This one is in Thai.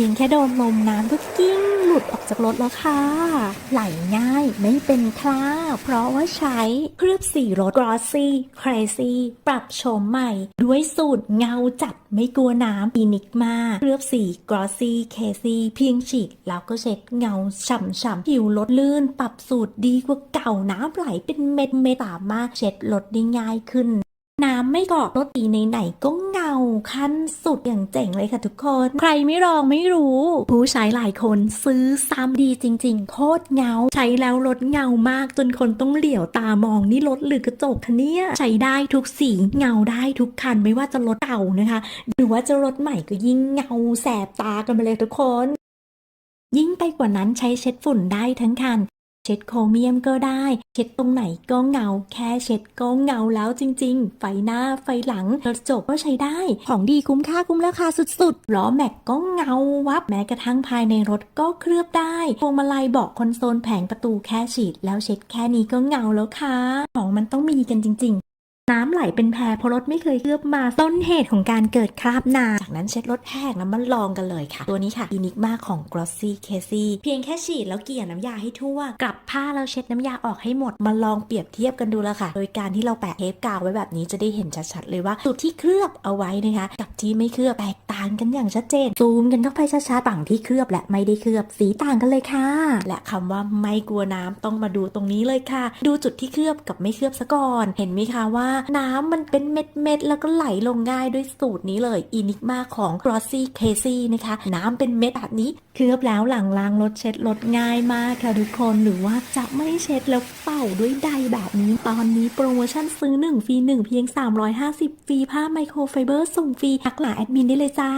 พียงแค่โดนลมน้ำก็กิ้งหลุดออกจากรถแล้วค่ะ ไหลง่ายไม่เป็นคราบเพราะว่าใช้เคลือบสีรถ Glossy Crazy ปรับโฉมใหม่ ด้วยสูตรเงาจัดไม่กลัวน้ำอีนิกมาเคลือบสี Glossy Crazy เพียงฉีดแล้วก็เช็ดเงาฉ่ำๆผิวลดลื่น ปรับสูตรดีกว่าเก่าน้ำไหลเป็นเม็ดเม็ดสามารถเช็ดรถได้ง่ายขึ้น น้ำไม่กาะรถตีไหนๆก็เงาขั้นสุดอย่างเจ๋งเลยค่ะทุกคน ใครไม่ลองไม่รู้ ผู้ใช้หลายคนซื้อซ้ำดีจริง ๆ โคตรเงา ใช้แล้วรถเงามากจนคนต้องเหลียวตามองนี่รถหรือกระจกคะเนี่ยใช้ได้ทุกสีเงาได้ทุกคันไม่ว่าจะรถเก่านะคะ หรือว่าจะรถใหม่ก็ยิ่งเงาแสบตากันไปเลยทุกคน ยิ่งไปกว่านั้นใช้เช็ดฝุ่นได้ทั้งคัน ช็ดโครเมียมก็ได้ เช็ดตรงไหนก็เงา แค่เช็ดก็เงาแล้วจริง ๆ ไฟหน้าไฟหลังกระจกก็ใช้ได้ ของดีคุ้มค่าคุ้มราคาสุดๆล้อแม็กก็เงาวับแม้กระทั่งภายในรถก็เคลือบได้พวงมาลัยเบาะคอนโซลแผงประตูแค่ฉีด แล้วเช็ดแค่นี้ก็เงาแล้วค่ะของมันต้องมีกันจริง ๆ น้ำไหลเป็นแพเพราะรถไม่เคยเคลือบมาต้นเหตุของการเกิดคราบน้ำจากนั้นเช็ดรถแห้งแล้วมาลองกันเลยค่ะ ตัวนี้ค่ะอินิกมาของ Glossy Casey เพียงแค่ฉีดแล้วเกี่ยน้ำยาให้ทั่ว กลับผ้าแล้วเช็ดน้ำยาออกให้หมด มาลองเปรียบเทียบกันดูแล้วค่ะ โดยการที่เราแปะเทปกาวไว้แบบนี้จะได้เห็นชัดๆเลยว่าจุดที่เคลือบเอาไว้นะคะ กับที่ไม่เคลือบแตกต่างกันอย่างชัดเจนซูมกันเข้าไปชัดๆฝั่งที่เคลือบและไม่ได้เคลือบสีต่างกันเลยค่ะ และคำว่าไม่กลัวน้ำต้องมาดูตรงนี้เลยค่ะ ดูจุดที่เคลือบกับไม่เคลือบซะก่อน เห็นไหมคะว่าน้ำมันเป็นเม็ดๆแล้วก็ไหลลงง่ายด้วยสูตรนี้เลยอินิกมาของ Glossy Casey นะคะ น้ำเป็นเม็ดแบบนี้เคลือบแล้วหลังล้างรถเช็ดรถง่ายมากค่ะทุกคนหรือว่าจะไม่เช็ดแล้วเป่าด้วยใดแบบนี้ ตอนนี้โปรโมชั่นซื้อ 1 ฟรี 1 เพียง 350 ฟรีผ้าไมโครไฟเบอร์ส่งฟรีทักหาแอดมินได้เลยจ้า